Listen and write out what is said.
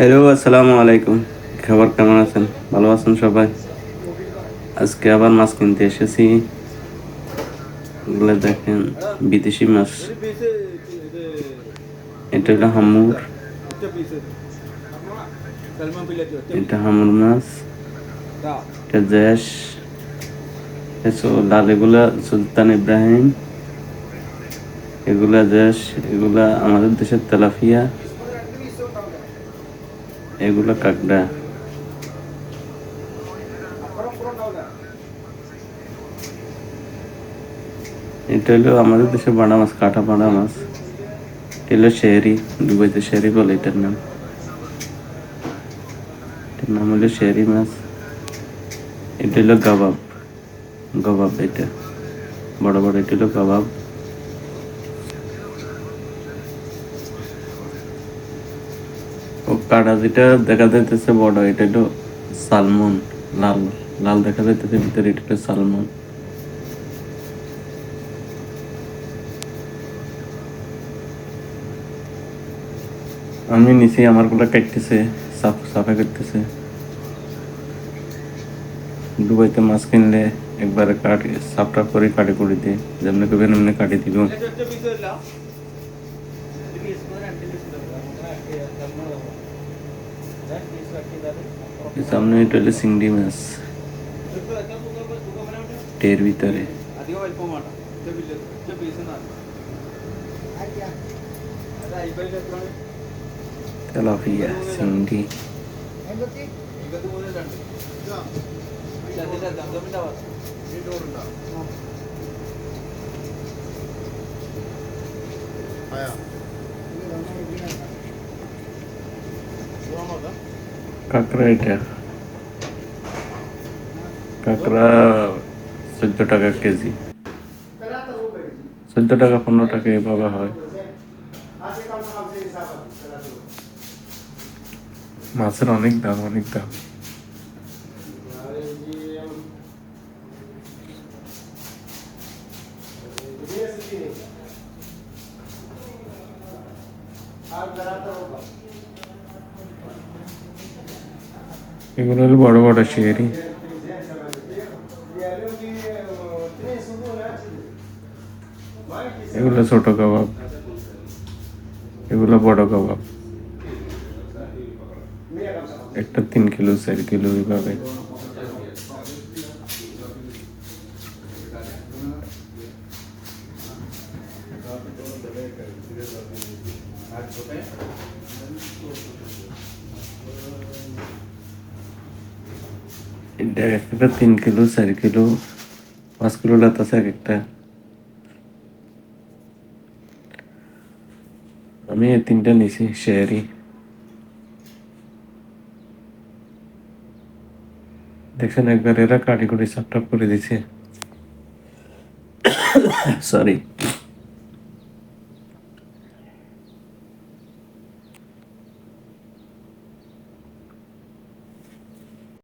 Hello আসসালামু আলাইকুম। খবর কেমন আছেন? ভালো আছেন সবাই? আজকে আবার মাছ কিনতে এসেছি। এগুলো দেখেন, বিদেশি মাছ। এটা হলো হামুর। এটা হামুর মাছ। এটা জ্যাস লাল, এগুলা সুলতান ইব্রাহিম। এগুলা জ্যাস এগুলা আমাদের দেশের তেলাফিয়া এগুলো কাকড়া। এটা হলো আমাদের দেশে বাড়া মাছ, কাটা বাড়া মাছ। এটা হলো শেহরি দুবাইতে শেহরি বলে এটার নাম। এটার নাম হলো শেহরি মাছ। এটা হলো কাবাব কাবাব এটা। বড় বড় এটা হলো কাবাব কাটা যেটা দেখা যাইতেছে বড়, এটা হলো সালমন, লাল লাল দেখা যাইতেছে, ভিতরে এটা হলো সালমন। আমি নিচে আমারগুলা কাটতেছে, সাফ সাফা করতেছে। দুবাইতে মাছ কিনলে একবারে কাটি সাফটা করে কাটি করে দিই, যেমনি করবেন এমনি কাটি দিব। সামনে এটা হলো চিংড়ি মাছ টের ভিতরে তেলাপিয়া চিংড়ি কাঁকড়া এটা কাঁকড়া চোদ্দ টাকা কেজি চোদ্দ টাকা পনেরো টাকা এভাবে হয় মাছের অনেক দাম অনেক দাম এগুলো হলো বড় বড় শেয়ারি এগুলো ছোট কাবাব। এগুলো বড় কাবাব। একটা তিন কিলো, চার কিলো এইভাবে। একটা তিন কিলো চার কিলো পাঁচ কিলো লাতাছে এক একটা আমি তিনটা নিছি শেয়ারি দেখছেন একবার এরা কাটি করে সাপটাপ করে দিছে সরি